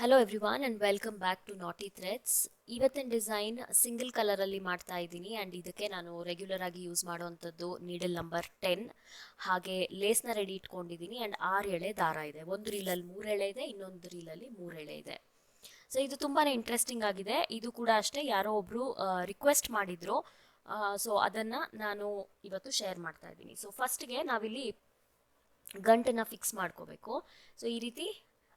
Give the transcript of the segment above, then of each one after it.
Hello everyone and welcome back to Knotty Threads ಇವತ್ತಿನ design single ಕಲರಲ್ಲಿ ಮಾಡ್ತಾ ಇದ್ದೀನಿ ಆ್ಯಂಡ್ ಇದಕ್ಕೆ ನಾನು ರೆಗ್ಯುಲರ್ ಆಗಿ ಯೂಸ್ ಮಾಡುವಂಥದ್ದು ನೀಡಲ್ ನಂಬರ್ ಟೆನ್ ಹಾಗೆ ಲೇಸ್ನ ರೆಡಿ ಇಟ್ಕೊಂಡಿದ್ದೀನಿ ಆ್ಯಂಡ್ ಆರು ಎಳೆ ದಾರ ಇದೆ. ಒಂದು ರೀಲಲ್ಲಿ ಮೂರು ಎಳೆ ಇದೆ, ಇನ್ನೊಂದು ರೀಲಲ್ಲಿ ಮೂರು ಎಳೆ ಇದೆ. ಸೊ ಇದು ತುಂಬಾ ಇಂಟ್ರೆಸ್ಟಿಂಗ್ ಆಗಿದೆ. ಇದು ಕೂಡ ಅಷ್ಟೇ, ಯಾರೋ ಒಬ್ಬರು ರಿಕ್ವೆಸ್ಟ್ ಮಾಡಿದ್ರು. ಸೊ ಅದನ್ನು ನಾನು ಇವತ್ತು ಶೇರ್ ಮಾಡ್ತಾ ಇದ್ದೀನಿ. ಸೊ ಫಸ್ಟ್ಗೆ ನಾವಿಲ್ಲಿ ಗಂಟನ್ನ ಫಿಕ್ಸ್ ಮಾಡ್ಕೋಬೇಕು. ಸೊ ಈ ರೀತಿ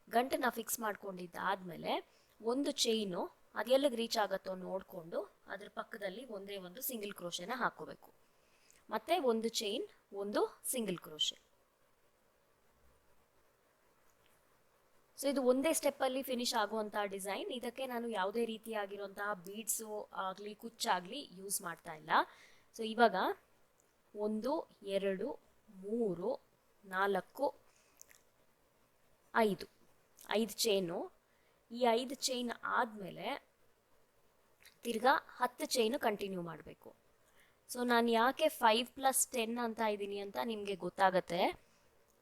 ಗಂಟನ್ನ ಫಿಕ್ಸ್ ಮಾಡ್ಕೊಂಡಿದ್ದಾದಮೇಲೆ ಒಂದು ಚೈನು ಅದೆಲ್ಲಿಗೆ ರೀಚ್ ಆಗುತ್ತೋ ನೋಡಿಕೊಂಡು ಅದ್ರ ಪಕ್ಕದಲ್ಲಿ ಒಂದೇ ಒಂದು ಸಿಂಗಲ್ ಕ್ರೋಶೆನ ಹಾಕೋಬೇಕು ಮತ್ತೆ ಒಂದು ಚೈನ್ ಒಂದು ಸಿಂಗಲ್ ಕ್ರೋಶೆ ಸೊ ಇದು ಒಂದೇ ಸ್ಟೆಪ್ಪಲ್ಲಿ ಫಿನಿಶ್ ಆಗುವಂತಹ ಡಿಸೈನ್ ಇದಕ್ಕೆ ನಾನು ಯಾವುದೇ ರೀತಿಯಾಗಿರುವಂತಹ ಬೀಡ್ಸು ಆಗಲಿ ಕುಚ್ಚಾಗಲಿ ಯೂಸ್ ಮಾಡ್ತಾ ಇಲ್ಲ. ಸೊ ಇವಾಗ ಒಂದು, ಎರಡು, ಮೂರು, ನಾಲ್ಕು, ಐದು. ಐದು ಚೈನು ಈ ಐದು ಚೈನ್ ಆದಮೇಲೆ ತಿರ್ಗಾ ಹತ್ತು ಚೈನು ಕಂಟಿನ್ಯೂ ಮಾಡಬೇಕು. ಸೊ ನಾನು ಯಾಕೆ ಫೈವ್ ಪ್ಲಸ್ ಟೆನ್ ಅಂತ ಇದ್ದೀನಿ ಅಂತ ನಿಮಗೆ ಗೊತ್ತಾಗತ್ತೆ.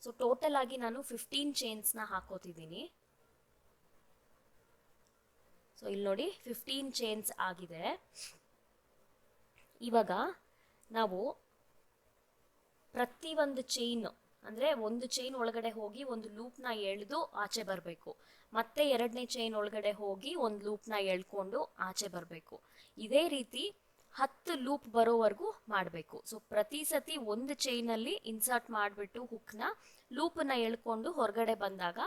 ಸೊ ಟೋಟಲ್ ಆಗಿ ನಾನು ಫಿಫ್ಟೀನ್ ಚೈನ್ಸ್ನ ಹಾಕೋತಿದ್ದೀನಿ. ಸೊ ಇಲ್ಲಿ ನೋಡಿ ಫಿಫ್ಟೀನ್ ಚೈನ್ಸ್ ಆಗಿದೆ. ಇವಾಗ ನಾವು ಪ್ರತಿ ಒಂದು ಚೈನ್ ಅಂದರೆ ಒಂದು ಚೈನ್ ಒಳಗಡೆ ಹೋಗಿ ಒಂದು ಲೂಪ್ನ ಎಳೆದು ಆಚೆ ಬರಬೇಕು. ಮತ್ತೆ ಎರಡನೇ ಚೈನ್ ಒಳಗಡೆ ಹೋಗಿ ಒಂದು ಲೂಪ್ನ ಎಳ್ಕೊಂಡು ಆಚೆ ಬರಬೇಕು. ಇದೇ ರೀತಿ ಹತ್ತು ಲೂಪ್ ಬರೋವರೆಗೂ ಮಾಡಬೇಕು. ಸೊ ಪ್ರತಿ ಸತಿ ಒಂದು ಚೈನಲ್ಲಿ ಇನ್ಸರ್ಟ್ ಮಾಡಿಬಿಟ್ಟು ಹುಕ್ನ ಲೂಪನ್ನ ಎಳ್ಕೊಂಡು ಹೊರಗಡೆ ಬಂದಾಗ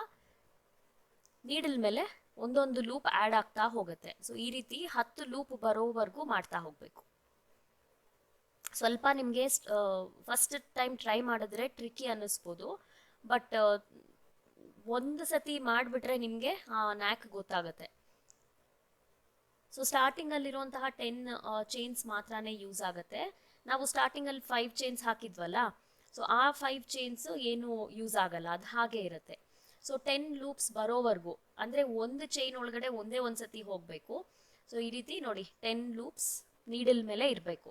ನೀಡಲ್ ಮೇಲೆ ಒಂದೊಂದು ಲೂಪ್ ಆ್ಯಡ್ ಆಗ್ತಾ ಹೋಗುತ್ತೆ. ಸೊ ಈ ರೀತಿ ಹತ್ತು ಲೂಪ್ ಬರೋವರೆಗೂ ಮಾಡ್ತಾ ಹೋಗಬೇಕು. ಸ್ವಲ್ಪ ನಿಮಗೆ ಫಸ್ಟ್ ಟೈಮ್ ಟ್ರೈ ಮಾಡಿದ್ರೆ ಟ್ರಿಕ್ಕಿ ಅನ್ನಿಸ್ಬೋದು. ಬಟ್ ಒಂದು ಸತಿ ಮಾಡಿಬಿಟ್ರೆ ನಿಮಗೆ ನ್ಯಾಕ್ ಗೊತ್ತಾಗುತ್ತೆ. ಸೊ ಸ್ಟಾರ್ಟಿಂಗಲ್ಲಿರುವಂತಹ ಟೆನ್ ಚೈನ್ಸ್ ಮಾತ್ರನೇ ಯೂಸ್ ಆಗುತ್ತೆ. ನಾವು ಸ್ಟಾರ್ಟಿಂಗಲ್ಲಿ ಫೈವ್ ಚೈನ್ಸ್ ಹಾಕಿದ್ವಲ್ಲ ಸೊ ಆ ಫೈವ್ ಚೈನ್ಸ್ ಏನು ಯೂಸ್ ಆಗಲ್ಲ. ಅದು ಹಾಗೆ ಇರುತ್ತೆ. ಸೊ ಟೆನ್ ಲೂಪ್ಸ್ ಬರೋವರೆಗೂ, ಅಂದರೆ ಒಂದು ಚೈನ್ ಒಳಗಡೆ ಒಂದೇ ಒಂದು ಸತಿ ಹೋಗಬೇಕು. ಸೊ ಈ ರೀತಿ ನೋಡಿ ಟೆನ್ ಲೂಪ್ಸ್ ನೀಡಲ್ ಮೇಲೆ ಇರಬೇಕು.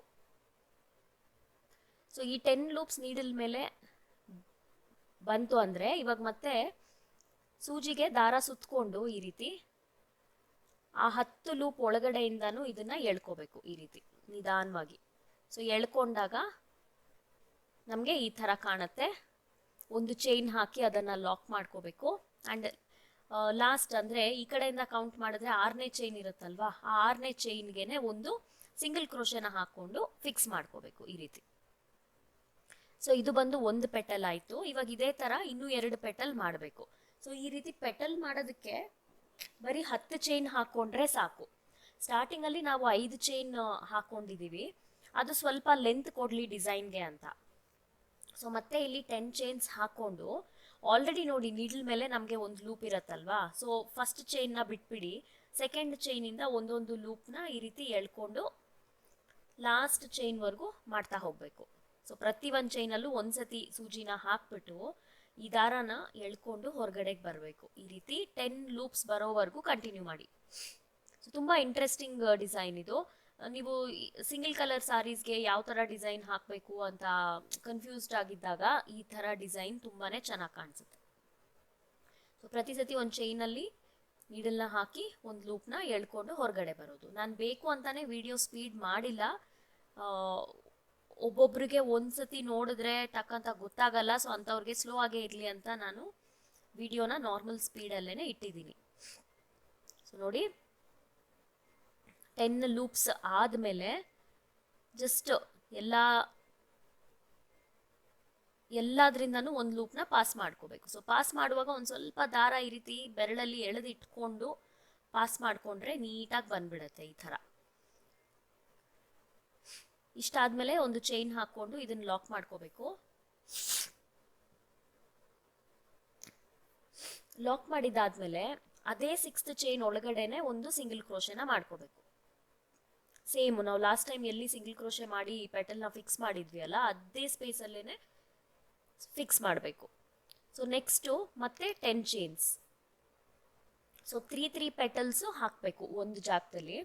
ಸೊ ಈ ಟೆನ್ ಲೂಪ್ಸ್ ನೀಡಲ್ ಮೇಲೆ ಬಂತು ಅಂದರೆ ಇವಾಗ ಮತ್ತೆ ಸೂಜಿಗೆ ದಾರ ಸುತ್ತಕೊಂಡು ಈ ರೀತಿ ಆ ಹತ್ತು ಲೂಪ್ ಒಳಗಡೆಯಿಂದನೂ ಇದನ್ನ ಎಳ್ಕೋಬೇಕು ಈ ರೀತಿ ನಿಧಾನವಾಗಿ. ಸೊ ಎಳ್ಕೊಂಡಾಗ ನಮಗೆ ಈ ಥರ ಕಾಣುತ್ತೆ. ಒಂದು ಚೈನ್ ಹಾಕಿ ಅದನ್ನು ಲಾಕ್ ಮಾಡ್ಕೋಬೇಕು. ಆ್ಯಂಡ್ ಲಾಸ್ಟ್ ಅಂದರೆ ಈ ಕಡೆಯಿಂದ ಕೌಂಟ್ ಮಾಡಿದ್ರೆ ಆರನೇ ಚೈನ್ ಇರುತ್ತಲ್ವಾ? ಆ ಆರನೇ ಚೈನ್ಗೆನೆ ಒಂದು ಸಿಂಗಲ್ ಕ್ರೋಶನ ಹಾಕ್ಕೊಂಡು ಫಿಕ್ಸ್ ಮಾಡ್ಕೋಬೇಕು ಈ ರೀತಿ. ಸೊ ಇದು ಬಂದು ಒಂದು ಪೆಟಲ್ ಆಯಿತು. ಇವಾಗ ಇದೇ ಥರ ಇನ್ನೂ ಎರಡು ಪೆಟಲ್ ಮಾಡಬೇಕು. ಸೊ ಈ ರೀತಿ ಪೆಟಲ್ ಮಾಡೋದಕ್ಕೆ ಬರೀ ಹತ್ತು ಚೈನ್ ಹಾಕ್ಕೊಂಡ್ರೆ ಸಾಕು. ಸ್ಟಾರ್ಟಿಂಗಲ್ಲಿ ನಾವು ಐದು ಚೈನ್ ಹಾಕ್ಕೊಂಡಿದ್ದೀವಿ ಅದು ಸ್ವಲ್ಪ ಲೆಂತ್ ಕೊಡಲಿ ಡಿಸೈನ್ಗೆ ಅಂತ. ಸೊ ಮತ್ತೆ ಇಲ್ಲಿ ಟೆನ್ ಚೈನ್ಸ್ ಹಾಕ್ಕೊಂಡು ಆಲ್ರೆಡಿ ನೋಡಿ ನೀಡ್ಲ್ ಮೇಲೆ ನಮಗೆ ಒಂದು ಲೂಪ್ ಇರುತ್ತಲ್ವಾ? ಸೊ ಫಸ್ಟ್ ಚೈನ್ನ ಬಿಟ್ಬಿಡಿ. ಸೆಕೆಂಡ್ ಚೈನಿಂದ ಒಂದೊಂದು ಲೂಪ್ನ ಈ ರೀತಿ ಎಳ್ಕೊಂಡು ಲಾಸ್ಟ್ ಚೈನ್ವರೆಗೂ ಮಾಡ್ತಾ ಹೋಗಬೇಕು. ಸೊ ಪ್ರತಿ ಒಂದು ಚೈನಲ್ಲೂ ಒಂದ್ಸತಿ ಸೂಜಿನ ಹಾಕ್ಬಿಟ್ಟು ಈ ದಾರಾನ ಎಳ್ಕೊಂಡು ಹೊರಗಡೆಗೆ ಬರಬೇಕು. ಈ ರೀತಿ ಟೆನ್ ಲೂಪ್ಸ್ ಬರೋವರೆಗೂ ಕಂಟಿನ್ಯೂ ಮಾಡಿ. ಸೊ ತುಂಬ ಇಂಟ್ರೆಸ್ಟಿಂಗ್ ಡಿಸೈನ್ ಇದು. ನೀವು ಸಿಂಗಲ್ ಕಲರ್ ಸಾರೀಸ್ಗೆ ಯಾವ ಥರ ಡಿಸೈನ್ ಹಾಕಬೇಕು ಅಂತ ಕನ್ಫ್ಯೂಸ್ಡ್ ಆಗಿದ್ದಾಗ ಈ ಥರ ಡಿಸೈನ್ ತುಂಬಾ ಚೆನ್ನಾಗಿ ಕಾಣಿಸುತ್ತೆ. ಸೊ ಪ್ರತಿ ಸತಿ ಒಂದು ಚೈನಲ್ಲಿ ನೀಡಲ್ನ ಹಾಕಿ ಒಂದು ಲೂಪ್ನ ಎಳ್ಕೊಂಡು ಹೊರಗಡೆ ಬರೋದು. ನಾನು ಬೇಕು ಅಂತಾನೆ ವಿಡಿಯೋ ಸ್ಪೀಡ್ ಮಾಡಿಲ್ಲ. ಒಬ್ಬೊಬ್ರಿಗೆ ಒಂದ್ಸತಿ ನೋಡಿದ್ರೆ ತಕ್ಕಂತ ಗೊತ್ತಾಗಲ್ಲ ಸೊ ಅಂಥವ್ರಿಗೆ ಸ್ಲೋ ಆಗೇ ಇರಲಿ ಅಂತ ನಾನು ವಿಡಿಯೋನ ನಾರ್ಮಲ್ ಸ್ಪೀಡಲ್ಲೇ ಇಟ್ಟಿದ್ದೀನಿ. ಸೊ ನೋಡಿ ಟೆನ್ ಲೂಪ್ಸ್ ಆದಮೇಲೆ ಜಸ್ಟ್ ಎಲ್ಲ, ಎಲ್ಲದ್ರಿಂದನೂ ಒಂದು ಲೂಪ್ನ ಪಾಸ್ ಮಾಡ್ಕೋಬೇಕು. ಸೊ ಪಾಸ್ ಮಾಡುವಾಗ ಒಂದು ಸ್ವಲ್ಪ ದಾರ ಈ ರೀತಿ ಬೆರಳಲ್ಲಿ ಎಳೆದಿಟ್ಕೊಂಡು ಪಾಸ್ ಮಾಡಿಕೊಂಡ್ರೆ ನೀಟಾಗಿ ಬಂದ್ಬಿಡತ್ತೆ ಈ ಥರ. ಇಷ್ಟಾದ್ಮೇಲೆ ಒಂದು ಚೈನ್ ಹಾಕೊಂಡು ಇದನ್ನ ಲಾಕ್ ಮಾಡ್ಕೋಬೇಕು. ಲಾಕ್ ಮಾಡಿದಾದ್ಮೇಲೆ ಅದೇ ಸಿಕ್ಸ್ತ್ ಚೈನ್ ಒಳಗಡೆನೆ ಒಂದು ಸಿಂಗಲ್ ಕ್ರೋಶೆನ ಮಾಡ್ಕೋಬೇಕು. ಸೇಮ್ ನಾವು ಲಾಸ್ಟ್ ಟೈಮ್ ಎಲ್ಲಿ ಸಿಂಗಲ್ ಕ್ರೋಶೆ ಮಾಡಿ ಪೆಟಲ್ನ ಫಿಕ್ಸ್ ಮಾಡಿದ್ವಿ ಅಲ್ಲ ಅದೇ ಸ್ಪೇಸಲ್ಲೇ ಫಿಕ್ಸ್ ಮಾಡಬೇಕು. ಸೊ ನೆಕ್ಸ್ಟು ಮತ್ತೆ ten chains so three three petals ಹಾಕಬೇಕು ಒಂದು ಜಾಗದಲ್ಲಿ.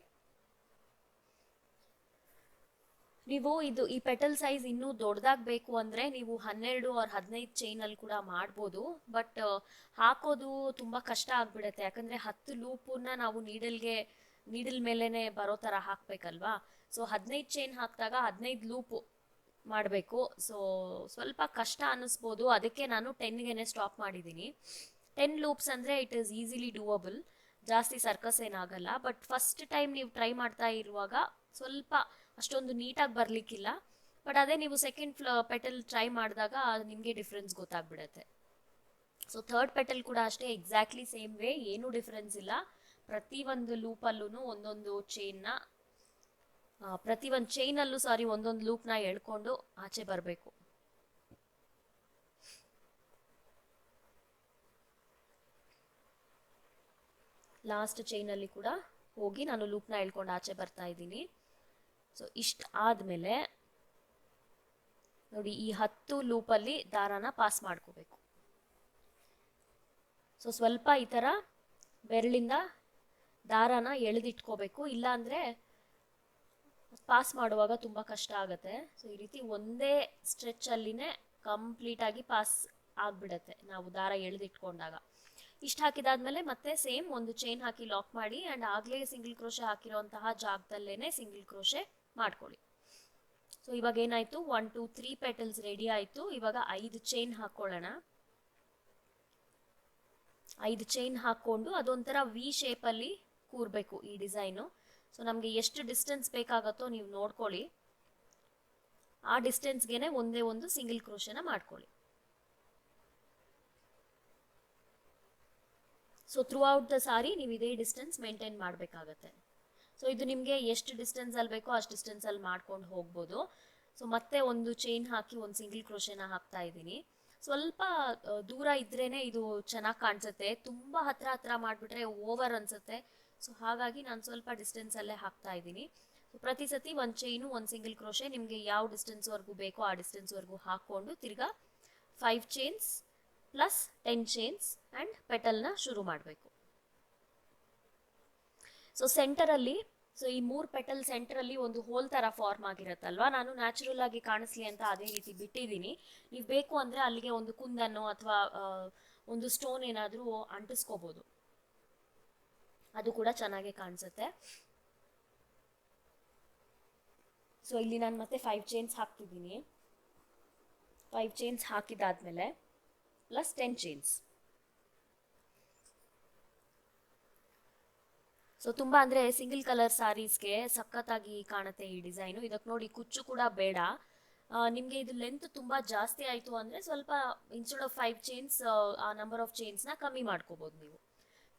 ನೀವು ಇದು ಈ ಪೆಟಲ್ ಸೈಜ್ ಇನ್ನೂ ದೊಡ್ಡದಾಗಬೇಕು ಅಂದರೆ ನೀವು ಹನ್ನೆರಡು ಆರ್ ಹದಿನೈದು ಚೈನಲ್ಲಿ ಕೂಡ ಮಾಡ್ಬೋದು. ಬಟ್ ಹಾಕೋದು ತುಂಬ ಕಷ್ಟ ಆಗಿಬಿಡುತ್ತೆ. ಯಾಕಂದರೆ ಹತ್ತು ಲೂಪನ್ನ ನಾವು ನೀಡಲ್ಗೆ ನೀಡಲ್ ಮೇಲೇ ಬರೋ ಥರ ಹಾಕಬೇಕಲ್ವಾ? ಸೊ ಹದಿನೈದು ಚೈನ್ ಹಾಕಿದಾಗ ಹದಿನೈದು ಲೂಪು ಮಾಡಬೇಕು. ಸೊ ಸ್ವಲ್ಪ ಕಷ್ಟ ಅನ್ನಿಸ್ಬೋದು. ಅದಕ್ಕೆ ನಾನು ಟೆನ್ಗೆ ಸ್ಟಾಪ್ ಮಾಡಿದ್ದೀನಿ. ಟೆನ್ ಲೂಪ್ಸ್ ಅಂದರೆ ಇಟ್ ಈಸ್ ಈಸಿಲಿ ಡೂವಬಲ್ ಜಾಸ್ತಿ ಸರ್ಕಸ್ ಏನಾಗಲ್ಲ. ಬಟ್ ಫಸ್ಟ್ ಟೈಮ್ ನೀವು ಟ್ರೈ ಮಾಡ್ತಾ ಇರುವಾಗ ಸ್ವಲ್ಪ ಅಷ್ಟೊಂದು ನೀಟಾಗಿ ಬರ್ಲಿಕ್ಕಿಲ್ಲ. ಬಟ್ ಅದೇ ನೀವು ಸೆಕೆಂಡ್ ಫ್ಲ ಪೆಟಲ್ ಟ್ರೈ ಮಾಡಿದಾಗ ನಿಮಗೆ ಡಿಫ್ರೆನ್ಸ್ ಗೊತ್ತಾಗ್ಬಿಡುತ್ತೆ. ಸೊ ಥರ್ಡ್ ಪೆಟಲ್ ಕೂಡ ಅಷ್ಟೇ ಎಕ್ಸಾಕ್ಟ್ಲಿ ಸೇಮ್ ವೇ ಏನೂ ಡಿಫ್ರೆನ್ಸ್ ಇಲ್ಲ. ಪ್ರತಿ ಒಂದು ಲೂಪಲ್ಲೂ ಒಂದೊಂದು ಚೈನ್ನ ಪ್ರತಿ ಒಂದು ಚೈನಲ್ಲೂ ಸಾರಿ ಒಂದೊಂದು ಲೂಪ್ನ ಎಳ್ಕೊಂಡು ಆಚೆ ಬರಬೇಕು. ಲಾಸ್ಟ್ ಚೈನಲ್ಲಿ ಕೂಡ ಹೋಗಿ ನಾನು ಲೂಪ್ನ ಎಳ್ಕೊಂಡು ಆಚೆ ಬರ್ತಾ ಇದ್ದೀನಿ. ಸೊ ಇಷ್ಟ ಆದ್ಮೇಲೆ ನೋಡಿ, ಈ ಹತ್ತು ಲೂಪಲ್ಲಿ ದಾರಾನ ಪಾಸ್ ಮಾಡ್ಕೋಬೇಕು. ಸೊ ಸ್ವಲ್ಪ ಈ ಥರ ಬೆರಳಿಂದ ದಾರಾನ ಎಳೆದಿಟ್ಕೋಬೇಕು. ಇಲ್ಲಾಂದರೆ ಪಾಸ್ ಮಾಡುವಾಗ ತುಂಬ ಕಷ್ಟ ಆಗುತ್ತೆ. ಸೊ ಈ ರೀತಿ ಒಂದೇ ಸ್ಟ್ರೆಚ್ಚಲ್ಲಿನೇ ಕಂಪ್ಲೀಟಾಗಿ ಪಾಸ್ ಆಗ್ಬಿಡತ್ತೆ ನಾವು ದಾರ ಎಳೆದಿಟ್ಕೊಂಡಾಗ. ಇಷ್ಟು ಹಾಕಿದಾದ್ಮೇಲೆ ಮತ್ತೆ ಸೇಮ್ ಒಂದು ಚೈನ್ ಹಾಕಿ ಲಾಕ್ ಮಾಡಿ ಆ್ಯಂಡ್ ಆಗಲೇ ಸಿಂಗಲ್ ಕ್ರೋಶೆ ಹಾಕಿರೋಂತಹ ಜಾಗದಲ್ಲೇ ಸಿಂಗಲ್ ಕ್ರೋಶೆ ಮಾಡ್ಕೊಳ್ಳಿ. ಸೊ ಇವಾಗ ಏನಾಯಿತು? One two three petals ready ಆಯಿತು. ಇವಾಗ ಐದು ಚೈನ್ ಹಾಕ್ಕೊಳ್ಳೋಣ ಐದು ಚೈನ್ ಹಾಕ್ಕೊಂಡು ಅದೊಂಥರ ವಿ ಶೇಪಲ್ಲಿ ಕೂರಬೇಕು ಈ ಡಿಸೈನು ಸೊ ನಮಗೆ ಎಷ್ಟು ಡಿಸ್ಟೆನ್ಸ್ ಬೇಕಾಗತ್ತೋ ನೀವು ನೋಡ್ಕೊಳ್ಳಿ. ಆ ಡಿಸ್ಟೆನ್ಸ್ಗೆ ಒಂದೇ ಒಂದು ಸಿಂಗಲ್ ಕ್ರೋಶನ ಮಾಡ್ಕೊಳ್ಳಿ. ಸೊ ಥ್ರೂ ಔಟ್ ದ ಸಾರಿ ನೀವು ಇದೇ ಡಿಸ್ಟೆನ್ಸ್ ಮೇಂಟೈನ್ ಮಾಡಬೇಕಾಗತ್ತೆ. ಸೊ ಇದು ನಿಮಗೆ ಎಷ್ಟು ಡಿಸ್ಟೆನ್ಸಲ್ಲಿ ಬೇಕೋ ಅಷ್ಟು ಡಿಸ್ಟೆನ್ಸಲ್ಲಿ ಮಾಡ್ಕೊಂಡು ಹೋಗ್ಬೋದು. ಸೊ ಮತ್ತೆ ಒಂದು ಚೈನ್ ಹಾಕಿ ಒಂದು ಸಿಂಗಲ್ ಕ್ರೋಶೆನ ಹಾಕ್ತಾ ಇದ್ದೀನಿ. ಸ್ವಲ್ಪ ದೂರ ಇದ್ರೇ ಇದು ಚೆನ್ನಾಗಿ ಕಾಣಿಸುತ್ತೆ. ತುಂಬ ಹತ್ರ ಹತ್ರ ಮಾಡಿಬಿಟ್ರೆ ಓವರ್ ಅನಿಸುತ್ತೆ. ಸೊ ಹಾಗಾಗಿ ನಾನು ಸ್ವಲ್ಪ ಡಿಸ್ಟೆನ್ಸಲ್ಲೇ ಹಾಕ್ತಾ ಇದ್ದೀನಿ. ಪ್ರತಿ ಸತಿ ಒಂದು ಚೈನು ಒಂದು ಸಿಂಗಲ್ ಕ್ರೋಶೆ ನಿಮಗೆ ಯಾವ ಡಿಸ್ಟೆನ್ಸ್ವರೆಗೂ ಬೇಕೋ ಆ ಡಿಸ್ಟೆನ್ಸ್ವರೆಗೂ ಹಾಕ್ಕೊಂಡು ತಿರ್ಗಾ five chains plus ten chains and ಪೆಟಲ್ನ ಶುರು ಮಾಡಬೇಕು. ಸೊ ಸೆಂಟರಲ್ಲಿ ಸೊ ಈ ಮೂರು ಪೆಟಲ್ ಸೆಂಟರಲ್ಲಿ ಒಂದು ಹೋಲ್ ಥರ ಫಾರ್ಮ್ ಆಗಿರುತ್ತಲ್ವಾ? ನಾನು ನ್ಯಾಚುರಲ್ ಆಗಿ ಕಾಣಿಸ್ಲಿ ಅಂತ ಅದೇ ರೀತಿ ಬಿಟ್ಟಿದ್ದೀನಿ. ನೀವು ಬೇಕು ಅಂದರೆ ಅಲ್ಲಿಗೆ ಒಂದು ಕುಂದನ್ನು ಅಥವಾ ಒಂದು ಸ್ಟೋನ್ ಏನಾದರೂ ಅಂಟಿಸ್ಕೋಬೋದು. ಅದು ಕೂಡ ಚೆನ್ನಾಗಿ ಕಾಣಿಸುತ್ತೆ. ಸೊ ಇಲ್ಲಿ ನಾನು ಮತ್ತೆ ಫೈವ್ ಚೈನ್ಸ್ ಹಾಕ್ತಿದ್ದೀನಿ. ಫೈವ್ ಚೈನ್ಸ್ ಹಾಕಿದಾದ್ಮೇಲೆ ಪ್ಲಸ್ ಟೆನ್ ಚೈನ್ಸ್ ಸೊ ತುಂಬ ಅಂದರೆ ಸಿಂಗಲ್ ಕಲರ್ ಸ್ಯಾರೀಸ್ಗೆ ಸಖತ್ತಾಗಿ ಕಾಣುತ್ತೆ ಈ ಡಿಸೈನು ಇದಕ್ಕೆ ನೋಡಿ ಕುಚ್ಚು ಕೂಡ ಬೇಡ. ನಿಮಗೆ ಇದು ಲೆಂತ್ ತುಂಬ ಜಾಸ್ತಿ ಆಯಿತು ಅಂದರೆ ಸ್ವಲ್ಪ ಇನ್ಸ್ಟೆಡ್ ಆಫ್ ಫೈವ್ ಚೈನ್ಸ್ ಆ ನಂಬರ್ ಆಫ್ ಚೈನ್ಸ್ನ ಕಮ್ಮಿ ಮಾಡ್ಕೋಬೋದು ನೀವು.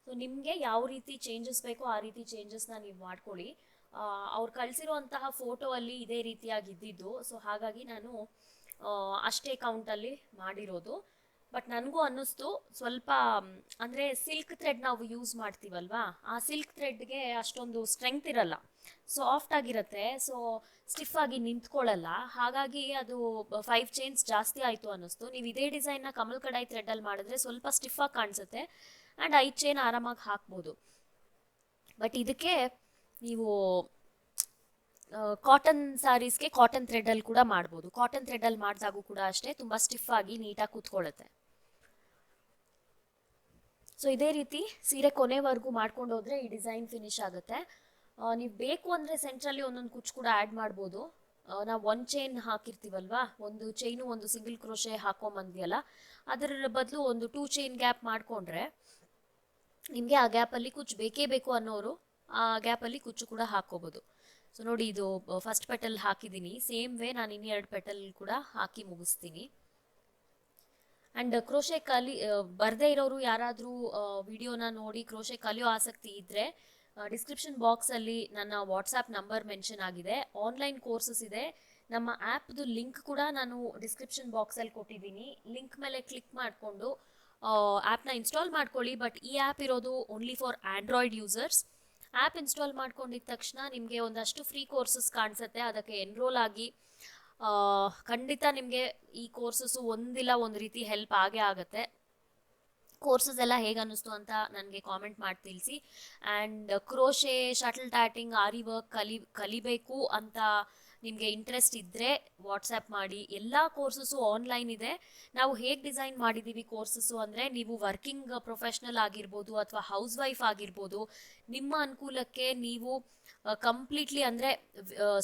ಸೊ ನಿಮಗೆ ಯಾವ ರೀತಿ ಚೇಂಜಸ್ ಬೇಕೋ ಆ ರೀತಿ ಚೇಂಜಸ್ನ ನೀವು ಮಾಡ್ಕೊಳ್ಳಿ. ಅವ್ರು ಕಳಿಸಿರುವಂತಹ ಫೋಟೋ ಅಲ್ಲಿ ಇದೇ ರೀತಿಯಾಗಿ ಇದ್ದಿದ್ದು. ಸೊ ಹಾಗಾಗಿ ನಾನು ಅಷ್ಟೇ ಕೌಂಟಲ್ಲಿ ಮಾಡಿರೋದು. ಬಟ್ ನನಗೂ ಅನ್ನಿಸ್ತು, ಸ್ವಲ್ಪ ಅಂದರೆ ಸಿಲ್ಕ್ ಥ್ರೆಡ್ ನಾವು ಯೂಸ್ ಮಾಡ್ತೀವಲ್ವಾ? ಆ ಸಿಲ್ಕ್ ಥ್ರೆಡ್ಗೆ ಅಷ್ಟೊಂದು ಸ್ಟ್ರೆಂಗ್ತ್ ಇರಲ್ಲ. ಸಾಫ್ಟ್ ಆಗಿರುತ್ತೆ ಸೊ ಸ್ಟಿಫ್ ಆಗಿ ನಿಂತ್ಕೊಳ್ಳಲ್ಲ ಹಾಗಾಗಿ ಅದು ಫೈವ್ ಚೈನ್ಸ್ ಜಾಸ್ತಿ ಆಯಿತು ಅನ್ನಿಸ್ತು. ನೀವು ಇದೇ ಡಿಸೈನ್ನ ಕಮಲ್ ಕಡಾಯಿ ಥ್ರೆಡ್ಡಲ್ಲಿ ಮಾಡಿದ್ರೆ ಸ್ವಲ್ಪ ಸ್ಟಿಫ್ ಆಗಿ ಕಾಣಿಸುತ್ತೆ ಆ್ಯಂಡ್ ಐದು ಚೈನ್ ಆರಾಮಾಗಿ ಹಾಕ್ಬೋದು. ಬಟ್ ಇದಕ್ಕೆ ನೀವು ಕಾಟನ್ ಸ್ಯಾರೀಸ್ಗೆ ಕಾಟನ್ ಥ್ರೆಡಲ್ಲಿ ಕೂಡ ಮಾಡ್ಬೋದು. ಕಾಟನ್ ಥ್ರೆಡಲ್ಲಿ ಮಾಡಿದಾಗೂ ಕೂಡ ಅಷ್ಟೇ, ತುಂಬ ಸ್ಟಿಫ್ ಆಗಿ ನೀಟಾಗಿ ಕೂತ್ಕೊಳ್ಳುತ್ತೆ ಸೊ ಇದೇ ರೀತಿ ಸೀರೆ ಕೊನೆವರೆಗೂ ಮಾಡ್ಕೊಂಡು ಹೋದ್ರೆ ಈ ಡಿಸೈನ್ ಫಿನಿಶ್ ಆಗುತ್ತೆ. ನೀವು ಬೇಕು ಅಂದರೆ ಸೆಂಟ್ರಲ್ಲಿ ಒಂದೊಂದು ಕುಚ್ ಕೂಡ ಆ್ಯಡ್ ಮಾಡ್ಬೋದು. ನಾವು ಒಂದು ಚೈನ್ ಹಾಕಿರ್ತೀವಲ್ವಾ? ಒಂದು ಚೈನು ಒಂದು ಸಿಂಗಲ್ ಕ್ರೋಶೆ ಹಾಕೊಂಬಂದಿಯಲ್ಲ? ಅದರ ಬದಲು ಒಂದು ಟೂ ಚೈನ್ ಗ್ಯಾಪ್ ಮಾಡಿಕೊಂಡ್ರೆ ನಿಮಗೆ ಆ ಗ್ಯಾಪಲ್ಲಿ ಕುಚ್ ಬೇಕೇ ಬೇಕು ಅನ್ನೋರು ಆ ಗ್ಯಾಪಲ್ಲಿ ಕುಚ್ಚು ಕೂಡ ಹಾಕೋಬೋದು. ಸೊ ನೋಡಿ ಇದು ಫಸ್ಟ್ ಪೆಟಲ್ ಹಾಕಿದ್ದೀನಿ. ಸೇಮ್ ವೇ ನಾನು ಇನ್ನೆರಡು ಪೆಟಲ್ ಕೂಡ ಹಾಕಿ ಮುಗಿಸ್ತೀನಿ. ಆ್ಯಂಡ್ ಕ್ರೋಶೆ ಕಲಿ ಬರದೇ ಇರೋರು ಯಾರಾದರೂ ವಿಡಿಯೋನ ನೋಡಿ ಕ್ರೋಶೆ ಕಲಿಯೋ ಆಸಕ್ತಿ ಇದ್ದರೆ ಡಿಸ್ಕ್ರಿಪ್ಷನ್ ಬಾಕ್ಸಲ್ಲಿ ನನ್ನ ವಾಟ್ಸಾಪ್ ನಂಬರ್ ಮೆನ್ಷನ್ ಆಗಿದೆ. ಆನ್ಲೈನ್ ಕೋರ್ಸಸ್ ಇದೆ. ನಮ್ಮ ಆ್ಯಪ್ದು ಲಿಂಕ್ ಕೂಡ ನಾನು ಡಿಸ್ಕ್ರಿಪ್ಷನ್ ಬಾಕ್ಸಲ್ಲಿ ಕೊಟ್ಟಿದ್ದೀನಿ. ಲಿಂಕ್ ಮೇಲೆ ಕ್ಲಿಕ್ ಮಾಡಿಕೊಂಡು ಆ್ಯಪ್ನ ಇನ್ಸ್ಟಾಲ್ ಮಾಡ್ಕೊಳ್ಳಿ. ಬಟ್ ಈ ಆ್ಯಪ್ ಇರೋದು only for Android users. App install ಮಾಡ್ಕೊಂಡಿದ್ದ ತಕ್ಷಣ ನಿಮಗೆ ಒಂದಷ್ಟು ಫ್ರೀ ಕೋರ್ಸಸ್ ಕಾಣಿಸುತ್ತೆ. ಅದಕ್ಕೆ ಎನ್ರೋಲ್ ಆಗಿ ಖಂಡಿತ ನಿಮಗೆ ಈ ಕೋರ್ಸಸ್ಸು ಒಂದಿಲ್ಲ ಒಂದು ರೀತಿ ಹೆಲ್ಪ್ ಆಗೇ ಆಗುತ್ತೆ. ಕೋರ್ಸಸ್ ಎಲ್ಲ ಹೇಗೆ ಅನ್ನಿಸ್ತು ಅಂತ ನನಗೆ ಕಾಮೆಂಟ್ ಮಾಡಿ ತಿಳಿಸಿ. And crochet shuttle tatting aari work ಕಲಿ, ಕಲಿಬೇಕು ಅಂತ ನಿಮಗೆ ಇಂಟ್ರೆಸ್ಟ್ ಇದ್ದರೆ ವಾಟ್ಸಪ್ ಮಾಡಿ, ಎಲ್ಲ ಕೋರ್ಸಸ್ಸು ಆನ್ಲೈನ್ ಇದೆ. ನಾವು ಹೇಗೆ ಡಿಸೈನ್ ಮಾಡಿದ್ದೀವಿ ಕೋರ್ಸಸ್ಸು ಅಂದರೆ ನೀವು ವರ್ಕಿಂಗ್ ಪ್ರೊಫೆಷ್ನಲ್ ಆಗಿರ್ಬೋದು ಅಥವಾ ಹೌಸ್ ವೈಫ್ ಆಗಿರ್ಬೋದು, ನಿಮ್ಮ ಅನುಕೂಲಕ್ಕೆ ನೀವು ಕಂಪ್ಲೀಟ್ಲಿ ಅಂದರೆ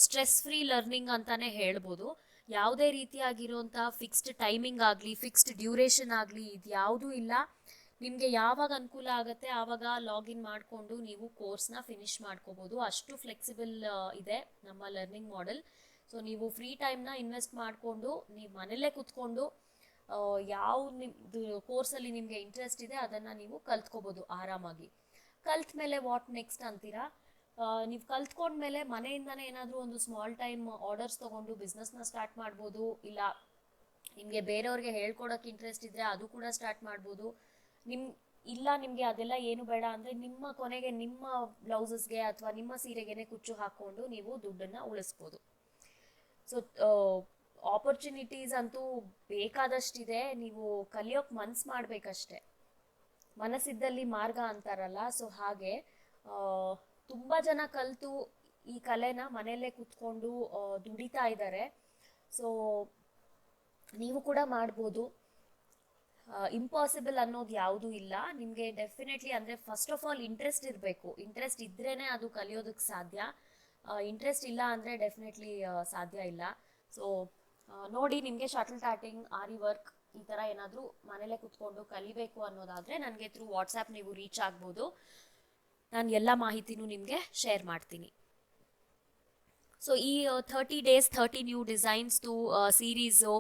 ಸ್ಟ್ರೆಸ್ ಫ್ರೀ ಲರ್ನಿಂಗ್ ಅಂತಲೇ ಹೇಳ್ಬೋದು. ಯಾವುದೇ ರೀತಿಯಾಗಿರುವಂಥ ಫಿಕ್ಸ್ಡ್ ಟೈಮಿಂಗ್ ಆಗಲಿ ಫಿಕ್ಸ್ಡ್ ಡ್ಯೂರೇಷನ್ ಆಗಲಿ ಇದು ಯಾವುದೂ ಇಲ್ಲ. ನಿಮಗೆ ಯಾವಾಗ ಅನುಕೂಲ ಆಗುತ್ತೆ, ಆವಾಗ ಲಾಗಿನ್ ಮಾಡಿಕೊಂಡು ನೀವು ಕೋರ್ಸ್ನ ಫಿನಿಶ್ ಮಾಡ್ಕೋಬೋದು. ಅಷ್ಟು ಫ್ಲೆಕ್ಸಿಬಲ್ ಇದೆ ನಮ್ಮ ಲರ್ನಿಂಗ್ ಮಾಡೆಲ್ ಸೊ ನೀವು ಫ್ರೀ ಟೈಮ್ನ ಇನ್ವೆಸ್ಟ್ ಮಾಡಿಕೊಂಡು, ನೀವು ಮನೆಯಲ್ಲೇ ಕೂತ್ಕೊಂಡು ಯಾವ ನಿಮ್ಮದು ಕೋರ್ಸಲ್ಲಿ ನಿಮಗೆ ಇಂಟ್ರೆಸ್ಟ್ ಇದೆ, ಅದನ್ನು ನೀವು ಕಲ್ತ್ಕೋಬೋದು ಆರಾಮಾಗಿ. ಕಲ್ತ ಮೇಲೆ ವಾಟ್ ನೆಕ್ಸ್ಟ್ ಅಂತೀರಾ? ನೀವು ಕಲ್ತ್ಕೊಂಡ್ಮೇಲೆ ಮನೆಯಿಂದನೇ ಏನಾದರೂ ಒಂದು ಸ್ಮಾಲ್ ಟೈಮ್ ಆರ್ಡರ್ಸ್ ತೊಗೊಂಡು ಬಿಸ್ನೆಸ್ನ ಸ್ಟಾರ್ಟ್ ಮಾಡ್ಬೋದು, ಇಲ್ಲ ನಿಮಗೆ ಬೇರೆಯವ್ರಿಗೆ ಹೇಳ್ಕೊಡೋಕೆ ಇಂಟ್ರೆಸ್ಟ್ ಇದ್ದರೆ ಅದು ಕೂಡ ಸ್ಟಾರ್ಟ್ ಮಾಡ್ಬೋದು. ನಿಮ್, ಇಲ್ಲ ನಿಮಗೆ ಅದೆಲ್ಲ ಏನು ಬೇಡ ಅಂದ್ರೆ ನಿಮ್ಮ ಕೊನೆಗೆ ನಿಮ್ಮ ಬ್ಲೌಸಸ್ಗೆ ಅಥವಾ ನಿಮ್ಮ ಸೀರೆಗೆನೆ ಕುಚ್ಚು ಹಾಕೊಂಡು ನೀವು ದುಡ್ಡನ್ನ ಉಳಿಸ್ಬೋದು. ಸೊ ಆಪರ್ಚುನಿಟೀಸ್ ಅಂತೂ ಬೇಕಾದಷ್ಟಿದೆ. ನೀವು ಕಲಿಯೋಕೆ ಮನ್ಸು ಮಾಡ್ಬೇಕಷ್ಟೇ. ಮನಸ್ಸಿದ್ದಲ್ಲಿ ಮಾರ್ಗ ಅಂತಾರಲ್ಲ ಸೊ ಹಾಗೆ ತುಂಬಾ ಜನ ಕಲಿತು ಈ ಕಲೆನ ಮನೆಯಲ್ಲೇ ಕುತ್ಕೊಂಡು ದುಡಿತಾ ಇದ್ದಾರೆ ಸೊ ನೀವು ಕೂಡ ಮಾಡ್ಬೋದು. ಇಂಪಾಸಿಬಲ್ ಅನ್ನೋದು ಯಾವುದೂ ಇಲ್ಲ. ನಿಮಗೆ ಡೆಫಿನೆಟ್ಲಿ ಅಂದರೆ ಫಸ್ಟ್ ಆಫ್ ಆಲ್ ಇಂಟ್ರೆಸ್ಟ್ ಇರಬೇಕು. ಇಂಟ್ರೆಸ್ಟ್ ಇದ್ರೇ ಅದು ಕಲಿಯೋದಕ್ಕೆ ಸಾಧ್ಯ. ಇಂಟ್ರೆಸ್ಟ್ ಇಲ್ಲ ಅಂದರೆ ಡೆಫಿನೆಟ್ಲಿ ಸಾಧ್ಯ ಇಲ್ಲ. ಸೊ ನೋಡಿ ನಿಮಗೆ ಶಟಲ್ ಟಾಟಿಂಗ್ ಆರಿ ವರ್ಕ್ ಈ ಥರ ಏನಾದರೂ ಮನೇಲೇ ಕುತ್ಕೊಂಡು ಕಲಿಬೇಕು ಅನ್ನೋದಾದರೆ ನನಗೆ ಥ್ರೂ ವಾಟ್ಸಪ್ ನೀವು ರೀಚ್ ಆಗ್ಬೋದು. ನಾನು ಎಲ್ಲ ಮಾಹಿತಿನೂ ನಿಮಗೆ ಶೇರ್ ಮಾಡ್ತೀನಿ. ಸೊ ಈ thirty days thirty new ಡಿಸೈನ್ಸ್ದು series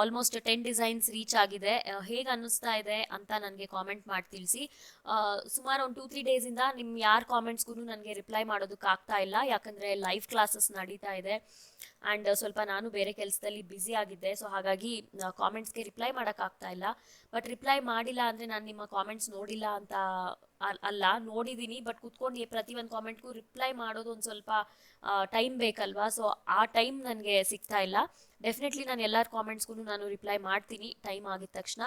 almost ten designs reach ಆಗಿದೆ. ಹೇಗೆ ಅನ್ನಿಸ್ತಾ ಇದೆ ಅಂತ ನನಗೆ ಕಾಮೆಂಟ್ ಮಾಡಿ ತಿಳಿಸಿ. ಸುಮಾರು ಒಂದು ಟೂ ತ್ರೀ ಡೇಸಿಂದ ನಿಮ್ಮ ಯಾರ ಕಾಮೆಂಟ್ಸ್ಗೂ ನನಗೆ ರಿಪ್ಲೈ ಮಾಡೋದಕ್ಕೆ ಆಗ್ತಾ ಇಲ್ಲ. ಯಾಕಂದರೆ ಲೈವ್ ಕ್ಲಾಸಸ್ ನಡೀತಾ ಇದೆ. ಆ್ಯಂಡ್ ಸ್ವಲ್ಪ ನಾನು ಬೇರೆ ಕೆಲಸದಲ್ಲಿ ಬ್ಯುಸಿ ಆಗಿದ್ದೆ. ಸೊ ಹಾಗಾಗಿ ಕಾಮೆಂಟ್ಸ್ಗೆ ರಿಪ್ಲೈ ಮಾಡೋಕ್ಕಾಗ್ತಾ ಇಲ್ಲ. ಬಟ್ ರಿಪ್ಲೈ ಮಾಡಿಲ್ಲ ಅಂದರೆ ನಾನು ನಿಮ್ಮ ಕಾಮೆಂಟ್ಸ್ ನೋಡಿಲ್ಲ ಅಂತ ಅಲ್- ಅಲ್ಲ. ನೋಡಿದ್ದೀನಿ ಬಟ್ ಕುತ್ಕೊಂಡು ಪ್ರತಿ ಒಂದು ಕಾಮೆಂಟ್ಗೂ ರಿಪ್ಲೈ ಮಾಡೋದು ಒಂದು ಸ್ವಲ್ಪ ಟೈಮ್ ಬೇಕಲ್ವಾ? ಸೊ ಆ ಟೈಮ್ ನನಗೆ ಸಿಗ್ತಾ ಇಲ್ಲ. ಡೆಫಿನೆಟ್ಲಿ ನಾನು ಎಲ್ಲರ ಕಾಮೆಂಟ್ಸ್ಗೂ ನಾನು ರಿಪ್ಲೈ ಮಾಡ್ತೀನಿ. ಟೈಮ್ ಆಗಿದ ತಕ್ಷಣ.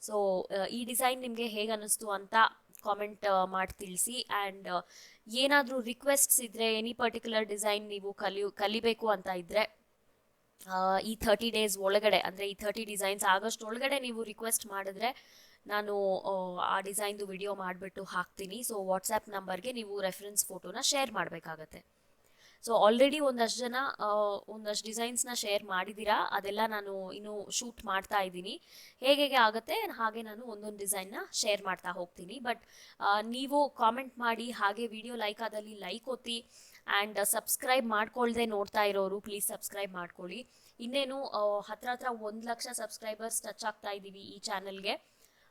ಸೊ ಈ ಡಿಸೈನ್ ನಿಮಗೆ ಹೇಗೆ ಅನ್ನಿಸ್ತು ಅಂತ ಕಾಮೆಂಟ್ ಮಾಡಿ ತಿಳಿಸಿ. ಆ್ಯಂಡ್ ಏನಾದರೂ ರಿಕ್ವೆಸ್ಟ್ಸ್ ಇದ್ದರೆ ಎನಿ ಪರ್ಟಿಕ್ಯುಲರ್ ಡಿಸೈನ್ ನೀವು ಕಲಿಯು ಕಲಿಬೇಕು ಅಂತ ಇದ್ದರೆ ಈ ಥರ್ಟಿ ಡೇಸ್ ಒಳಗಡೆ ಅಂದರೆ ಈ ಥರ್ಟಿ ಡಿಸೈನ್ಸ್ ಆಗಸ್ಟ್ ಒಳಗಡೆ ನೀವು ರಿಕ್ವೆಸ್ಟ್ ಮಾಡಿದ್ರೆ ನಾನು ಆ, ಡಿಸೈನ್ದು ವಿಡಿಯೋ ಮಾಡಿಬಿಟ್ಟು ಹಾಕ್ತೀನಿ. ಸೊ ವಾಟ್ಸಪ್ ನಂಬರ್ಗೆ ನೀವು ರೆಫರೆನ್ಸ್ ಫೋಟೋನ ಶೇರ್ ಮಾಡಬೇಕಾಗತ್ತೆ. ಸೊ ಆಲ್ರೆಡಿ ಒಂದಷ್ಟು ಜನ ಒಂದಷ್ಟು ಡಿಸೈನ್ಸ್ನ ಶೇರ್ ಮಾಡಿದ್ದೀರಾ ಅದೆಲ್ಲ ನಾನು ಇನ್ನು ಶೂಟ್ ಮಾಡ್ತಾ ಇದ್ದೀನಿ. ಹೇಗೆ ಹೇಗೆ ಆಗುತ್ತೆ? ಹಾಗೆ ನಾನು ಒಂದೊಂದು ಡಿಸೈನ್ನ ಶೇರ್ ಮಾಡ್ತಾ ಹೋಗ್ತೀನಿ. ಬಟ್ ನೀವು ಕಾಮೆಂಟ್ ಮಾಡಿ, ಹಾಗೆ ವಿಡಿಯೋ ಲೈಕ್ ಆದಲ್ಲಿ ಲೈಕ್ ಒತ್ತಿ ಆ್ಯಂಡ್ ಸಬ್ಸ್ಕ್ರೈಬ್ ಮಾಡ್ಕೊಳ್ದೆ ನೋಡ್ತಾ ಇರೋರು ಪ್ಲೀಸ್ ಸಬ್ಸ್ಕ್ರೈಬ್ ಮಾಡ್ಕೊಳ್ಳಿ. ಇನ್ನೇನು ಹತ್ರ ಹತ್ರ ಒಂದು ಲಕ್ಷ ಸಬ್ಸ್ಕ್ರೈಬರ್ಸ್ ಟಚ್ ಆಗ್ತಾ ಇದ್ದೀವಿ ಈ ಚಾನಲ್ಗೆ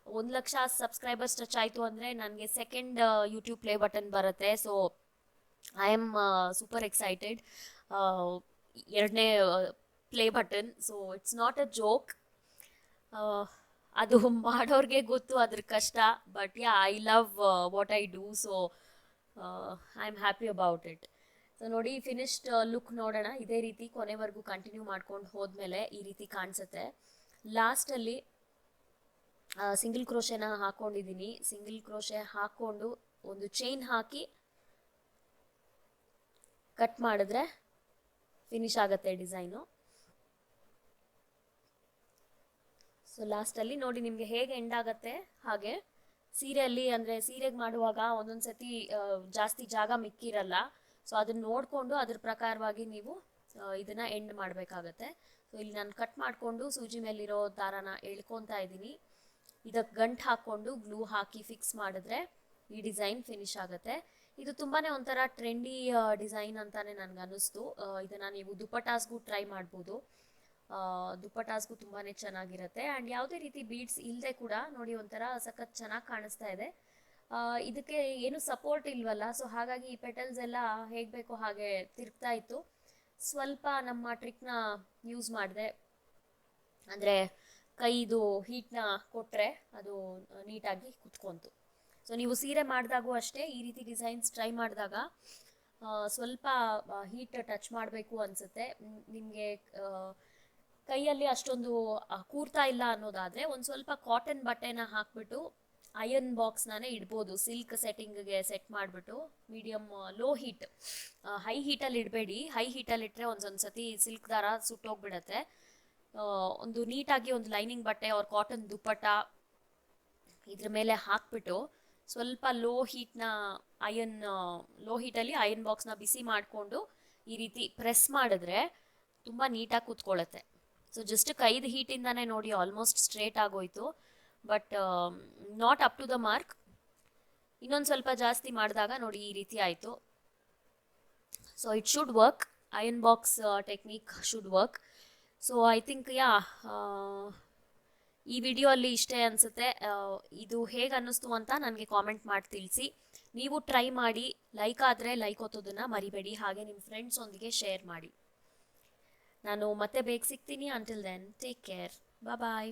ಒಂದು ಲಕ್ಷ ಸಬ್ಸ್ಕ್ರೈಬರ್ಸ್ ಟಚ್ ಆಯಿತು ಅಂದರೆ ನನಗೆ ಸೆಕೆಂಡ್ ಯೂಟ್ಯೂಬ್ ಪ್ಲೇ ಬಟನ್ ಬರುತ್ತೆ. So I am super excited ಎರಡನೇ play button so it's not a joke ಅದು ಮಾಡೋರಿಗೆ ಗೊತ್ತು, ಅದ್ರ ಕಷ್ಟ. But yeah I love what I do so I am happy about it so ನೋಡಿ ಫಿನಿಶ್ಡ್ ಲುಕ್ ನೋಡೋಣ. ಇದೇ ರೀತಿ ಕೊನೆವರೆಗೂ ಕಂಟಿನ್ಯೂ ಮಾಡ್ಕೊಂಡು ಹೋದ್ಮೇಲೆ ಈ ರೀತಿ ಕಾಣಿಸುತ್ತೆ. ಲಾಸ್ಟಲ್ಲಿ ಸಿಂಗಲ್ ಕ್ರೋಶೆನ ಹಾಕ್ಕೊಂಡಿದ್ದೀನಿ ಸಿಂಗಲ್ ಕ್ರೋಶೆ ಹಾಕ್ಕೊಂಡು ಒಂದು ಚೈನ್ ಹಾಕಿ ಕಟ್ ಮಾಡಿದ್ರೆ ಫಿನಿಶ್ ಆಗುತ್ತೆ ಡಿಸೈನು ಸೊ ಲಾಸ್ಟಲ್ಲಿ ನೋಡಿ ನಿಮಗೆ ಹೇಗೆ ಎಂಡ್ ಆಗುತ್ತೆ, ಹಾಗೆ ಸೀರೆಯಲ್ಲಿ ಅಂದರೆ ಸೀರೆಗೆ ಮಾಡುವಾಗ ಒಂದೊಂದು ಸತಿ ಜಾಸ್ತಿ ಜಾಗ ಮಿಕ್ಕಿರಲ್ಲ. ಸೊ ಅದನ್ನ ನೋಡಿಕೊಂಡು ಅದ್ರ ಪ್ರಕಾರವಾಗಿ ನೀವು ಇದನ್ನು ಎಂಡ್ ಮಾಡಬೇಕಾಗತ್ತೆ. ಸೊ ಇಲ್ಲಿ ನಾನು ಕಟ್ ಮಾಡಿಕೊಂಡು ಸೂಜಿ ಮೇಲಿರೋ ದಾರಾನ ಎಳ್ಕೊತಾ ಇದ್ದೀನಿ. ಇದಕ್ಕೆ ಗಂಟು ಹಾಕ್ಕೊಂಡು ಗ್ಲೂ ಹಾಕಿ ಫಿಕ್ಸ್ ಮಾಡಿದ್ರೆ ಈ ಡಿಸೈನ್ ಫಿನಿಶ್ ಆಗುತ್ತೆ. ಇದು ತುಂಬಾನೇ ಒಂಥರ ಟ್ರೆಂಡಿ ಡಿಸೈನ್ ಅಂತಾನೆ ನನಗೆ ಅನಿಸ್ತು ಇದನ್ನ ನೀವು ದುಪಟಾಸ್ಗೂ ಟ್ರೈ ಮಾಡ್ಬೋದು. ದುಪ್ಪಟಾಸ್ಗೂ ತುಂಬಾನೇ ಚೆನ್ನಾಗಿರುತ್ತೆ. ಆ್ಯಂಡ್ ಯಾವುದೇ ರೀತಿ ಬೀಡ್ಸ್ ಇಲ್ಲದೆ ಕೂಡ ನೋಡಿ ಒಂಥರ ಸಖತ್ ಚೆನ್ನಾಗಿ ಕಾಣಿಸ್ತಾ ಇದೆ. ಇದಕ್ಕೆ ಏನು ಸಪೋರ್ಟ್ ಇಲ್ವಲ್ಲ ಸೊ ಹಾಗಾಗಿ ಈ ಪೆಟಲ್ಸ್ ಎಲ್ಲ ಹೇಗೆ ಬೇಕೋ ಹಾಗೆ ತಿರುಗ್ತಾ ಇತ್ತು. ಸ್ವಲ್ಪ ನಮ್ಮ ಟ್ರಿಕ್ನ ಯೂಸ್ ಮಾಡಿದೆ. ಅಂದರೆ ಕೈದು ಹೀಟ್ನ ಕೊಟ್ಟರೆ ಅದು ನೀಟಾಗಿ ಕುತ್ಕೊಂತು. ಸೊ ನೀವು ಸೀರೆ ಮಾಡಿದಾಗೂ ಅಷ್ಟೇ ಈ ರೀತಿ ಡಿಸೈನ್ಸ್ ಟ್ರೈ ಮಾಡಿದಾಗ ಸ್ವಲ್ಪ ಹೀಟ್ ಟಚ್ ಮಾಡಬೇಕು ಅನಿಸುತ್ತೆ. ನಿಮಗೆ ಕೈಯಲ್ಲಿ ಅಷ್ಟೊಂದು ಕೂರ್ತಾ ಇಲ್ಲ ಅನ್ನೋದಾದರೆ ಒಂದು ಸ್ವಲ್ಪ ಕಾಟನ್ ಬಟ್ಟೆನ ಹಾಕ್ಬಿಟ್ಟು ಅಯರ್ನ್ ಬಾಕ್ಸ್ನೇ ಇಡ್ಬೋದು. ಸಿಲ್ಕ್ ಸೆಟ್ಟಿಂಗ್ಗೆ ಸೆಟ್ ಮಾಡಿಬಿಟ್ಟು ಮೀಡಿಯಮ್ ಲೋ ಹೀಟ್ ಹೈ ಹೀಟಲ್ಲಿ ಇಡಬೇಡಿ. ಹೈ ಹೀಟಲ್ಲಿ ಇಟ್ಟರೆ ಒಂದೊಂದು ಸತಿ ಸಿಲ್ಕ್ ದಾರ ಸುಟ್ಟೋಗ್ಬಿಡತ್ತೆ. ಒಂದು ನೀಟಾಗಿ ಒಂದು ಲೈನಿಂಗ್ ಬಟ್ಟೆ ಅವ್ರ ಕಾಟನ್ ದುಪ್ಪಟ್ಟ ಇದ್ರ ಮೇಲೆ ಹಾಕ್ಬಿಟ್ಟು ಸ್ವಲ್ಪ ಲೋ ಹೀಟ್ನ ಅಯನ್ ಲೋ ಹೀಟಲ್ಲಿ ಅಯನ್ ಬಾಕ್ಸ್ನ ಬಿಸಿ ಮಾಡಿಕೊಂಡು ಈ ರೀತಿ ಪ್ರೆಸ್ ಮಾಡಿದ್ರೆ ತುಂಬ ನೀಟಾಗಿ ಕೂತ್ಕೊಳ್ಳುತ್ತೆ. ಸೊ ಜಸ್ಟ್ ಕೈದ ಹೀಟಿಂದಾನೇ ನೋಡಿ ಆಲ್ಮೋಸ್ಟ್ ಸ್ಟ್ರೇಟ್ ಆಗೋಯ್ತು. But not up to the mark ಇನ್ನೊಂದು ಸ್ವಲ್ಪ ಜಾಸ್ತಿ ಮಾಡಿದಾಗ ನೋಡಿ ಈ ರೀತಿ ಆಯಿತು. So it should work iron box technique should work so I think yeah ಈ ವಿಡಿಯೋ ಅಲ್ಲಿ ಇಷ್ಟೇ ಅನಿಸುತ್ತೆ ಇದು ಹೇಗೆ ಅನ್ನಿಸ್ತು ಅಂತ ನನಗೆ ಕಾಮೆಂಟ್ ಮಾಡಿ ತಿಳಿಸಿ. ನೀವು ಟ್ರೈ ಮಾಡಿ ಲೈಕ್ ಆದರೆ ಲೈಕ್ ಒತ್ತೋದನ್ನು ಮರಿಬೇಡಿ, ಹಾಗೆ ನಿಮ್ಮ ಫ್ರೆಂಡ್ಸ್ ಒಂದಿಗೆ ಶೇರ್ ಮಾಡಿ. ನಾನು ಮತ್ತೆ ಬೇಗ ಸಿಗ್ತೀನಿ. Until then take care bye